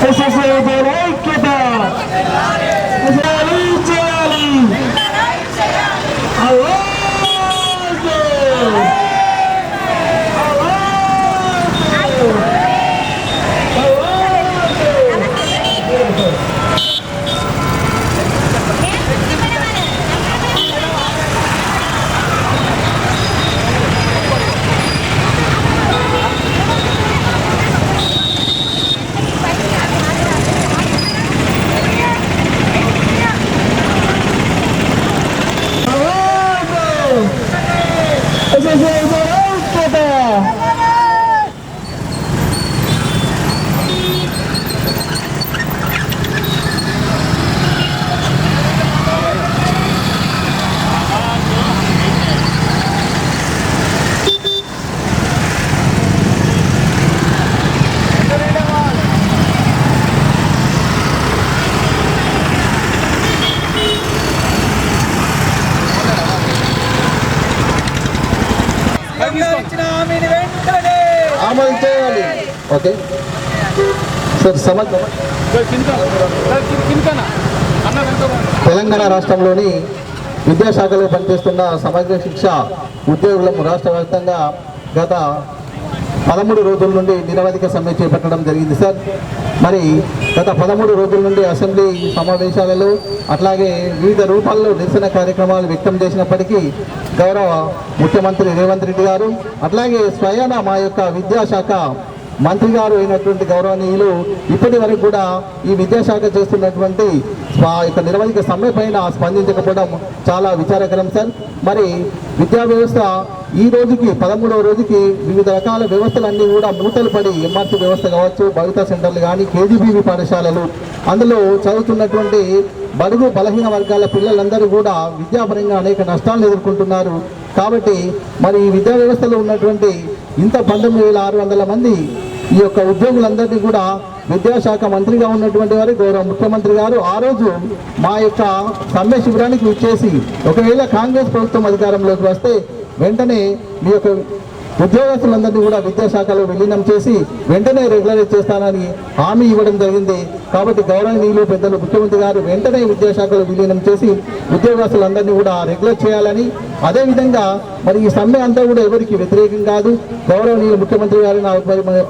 This is the overall keeper. అమలు చేయాలి okay. Sir సమగ్ర తెలంగాణ రాష్ట్రంలోని విద్యాశాఖలో పనిచేస్తున్న సమగ్ర శిక్ష ఉద్యోగులను రాష్ట్ర వ్యాప్తంగా గత పదమూడు రోజుల నుండి నిరవధిక సమ్మె చేపట్టడం జరిగింది సార్. మరి గత పదమూడు రోజుల నుండి అసెంబ్లీ సమావేశాలలో అట్లాగే వివిధ రూపాల్లో నిరసన కార్యక్రమాలు వ్యక్తం చేసినప్పటికీ గౌరవ ముఖ్యమంత్రి రేవంత్ రెడ్డి గారు అట్లాగే స్వయాన మా యొక్క విద్యాశాఖ మంత్రి గారు అయినటువంటి గౌరవనీయులు ఇప్పటి వరకు కూడా ఈ విద్యాశాఖ చేస్తున్నటువంటి యొక్క నిరవధిక సమ్మె పైన స్పందించకపోవడం చాలా విచారకరం సార్. మరి విద్యా వ్యవస్థ ఈ రోజుకి పదమూడవ రోజుకి వివిధ రకాల వ్యవస్థలన్నీ కూడా మూతలు పడి ఎంఆర్సీ వ్యవస్థ కావచ్చు భవిత సెంటర్లు కానీ కేజీబీవీ పాఠశాలలు అందులో చదువుతున్నటువంటి బడుగు బలహీన వర్గాల పిల్లలందరూ కూడా విద్యాపరంగా అనేక నష్టాలను ఎదుర్కొంటున్నారు. కాబట్టి మరి ఈ విద్యా వ్యవస్థలో ఉన్నటువంటి ఇంత పంతొమ్మిది వేల ఆరు వందల మంది ఈ యొక్క ఉద్యోగులందరినీ కూడా విద్యాశాఖ మంత్రిగా ఉన్నటువంటి వారు గౌరవ ముఖ్యమంత్రి గారు ఆ రోజు మా యొక్క సమ్మె శిబిరానికి ఇచ్చేసి ఒకవేళ కాంగ్రెస్ ప్రభుత్వం అధికారంలోకి వస్తే వెంటనే మీ యొక్క ఉద్యోగస్తులందరినీ కూడా విద్యాశాఖలో విలీనం చేసి వెంటనే రెగ్యులరైజ్ చేస్తానని హామీ ఇవ్వడం జరిగింది. కాబట్టి గౌరవనీయులు పెద్దలు ముఖ్యమంత్రి గారు వెంటనే విద్యాశాఖలో విలీనం చేసి ఉద్యోగస్తులందరినీ కూడా రెగ్యులర్ చేయాలని అదేవిధంగా మరి ఈ సమ్మె అంతా కూడా ఎవరికి వ్యతిరేకం కాదు. గౌరవనీయ ముఖ్యమంత్రి గారి నా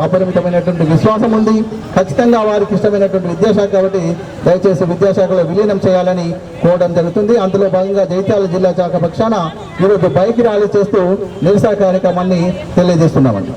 అపరిమితమైనటువంటి విశ్వాసం ఉంది. ఖచ్చితంగా వారికి ఇష్టమైనటువంటి విద్యాశాఖ కాబట్టి దయచేసి విద్యాశాఖలో విలీనం చేయాలని కోరడం జరుగుతుంది. అందులో భాగంగా జైత్యాల జిల్లా శాఖ పక్షాన ఈరోజు బైక్ ర్యాలీ చేస్తూ నిరసన కార్యక్రమాన్ని తెలియజేస్తున్నామండి.